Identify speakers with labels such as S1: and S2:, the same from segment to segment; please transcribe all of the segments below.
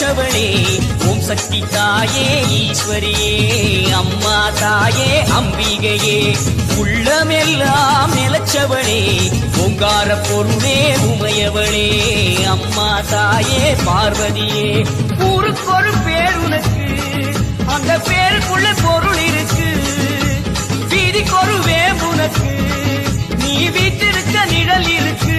S1: உலகமெல்லாம் ஓம் சக்தி தாயே ஈஸ்வரியே அம்மா தாயே அம்பிகையே உள்ளமெல்லாம் நிலச்சவளே ஓங்கார பொருளே உமையவளே அம்மா தாயே பார்வதியே ஊருக்கொரு பேர் உனக்கு அந்த பேருக்குள்ள பொருள் இருக்கு வீதிக்கொரு வேம்புனக்கு நீ வீட்டிருக்க நிழல் இருக்கு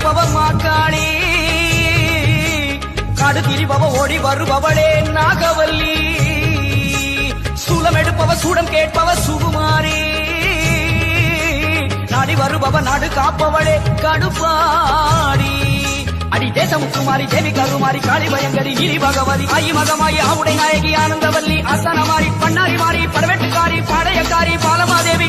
S1: கொடுப்பவ மாக்காளி காடு திரிபவ ஓடி வருபவளே நாகவல்லி. சூலம் எடுப்பவ சூடம் கேட்பவ சுகுமாரி. நாடி வருபவ நாடு காப்பவளே கடுப்பாடி. அடி தேசமுக்குமாரி தேவி கருமாரி காளி பயங்கரி இரி பகவதி. ஆயி மகமாயி ஆவுடை நாயகி ஆனந்தவல்லி அசனமாரி பண்ணாரி மாறி படவெட்டுக்காரி பாடையக்காரி பாலமாதேவி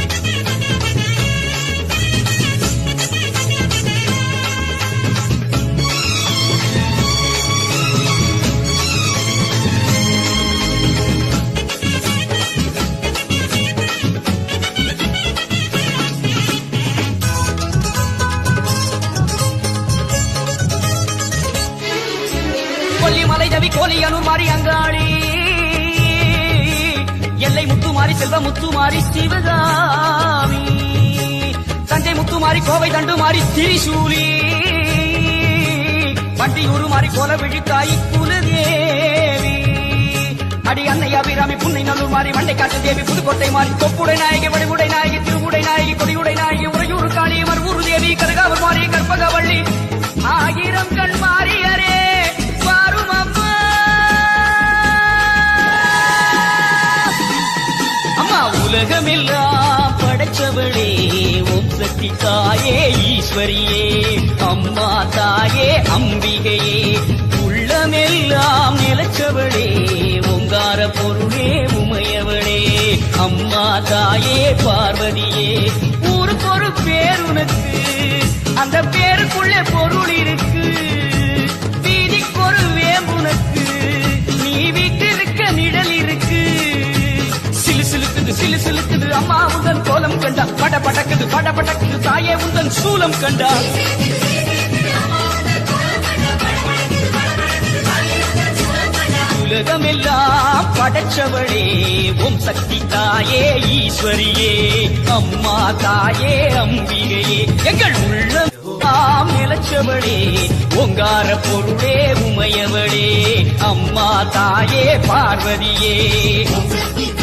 S1: கொல்லிமலை ரவி மாறி அங்காளி. எல்லை முத்துமாரி செல்வ முத்துமாரி சிவகாமி. தஞ்சை முத்துமாரி கோவை தண்டுமாரி திரிசூலி. பண்டியூரு மாறி கோல விழித்தாய் குலதேவி. அடி அன்னை அபிராமி புன்னை நல்லூர் மாறி மண்டை காட்டு தேவி புதுக்கோட்டை மாறி தொப்புடை நாயகி வடிவுடை நாயகி திருவுடை நாயகி கொடியுடை உலகமெல்லாம் படைச்சவளே ஓம் தாயே ஈஸ்வரியே அம்மா தாயே அம்பிகையே. உள்ளமெல்லாம் நிலச்சவளே உங்கார பொருளே உமையவளே. அம்மா தாயே பார்வதியே ஊருக்கு ஒரு பேர் உனக்கு. அந்த பேருக்குள்ளே பொருள் இருக்கு. சிலுக்குது சிலு சிலுக்குது. அம்மா உந்தன் கோலம் கண்டா. பட படக்குது பட படக்குது. தாயே உந்தன் சூலம் கண்டா. உலகமெல்லாம் படைச்சவளே ஓம் சக்தி தாயே ஈஸ்வரியே. அம்மா தாயே அம்பிகையே. எங்கள் உள்ளம் நாம் நிலச்சவளே ஓங்கார பொருளே உமையவளே. அம்மா தாயே பார்வதியே.
S2: சக்தி